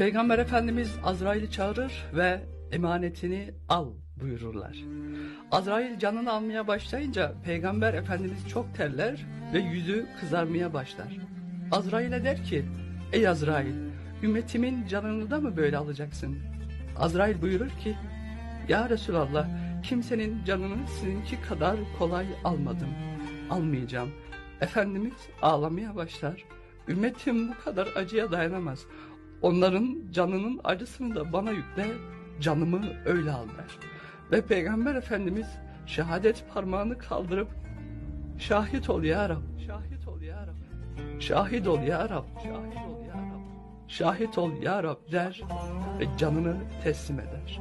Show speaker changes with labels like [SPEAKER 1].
[SPEAKER 1] Peygamber Efendimiz Azrail'i çağırır ve emanetini al buyururlar. Azrail canını almaya başlayınca Peygamber Efendimiz çok terler ve yüzü kızarmaya başlar. Azrail'e der ki, ey Azrail, ümmetimin canını da mı böyle alacaksın? Azrail buyurur ki, ya Resulallah, kimsenin canını sizinki kadar kolay almadım, almayacağım. Efendimiz ağlamaya başlar. Ümmetim bu kadar acıya dayanamaz. Onların canının acısını da bana yükle, canımı öyle al der. Ve Peygamber Efendimiz şehadet parmağını kaldırıp şahit ol ya Rab, şahit ol ya Rab, şahit ol ya Rab, şahit ol ya Rab, şahit ol ya Rab der ve canını teslim eder.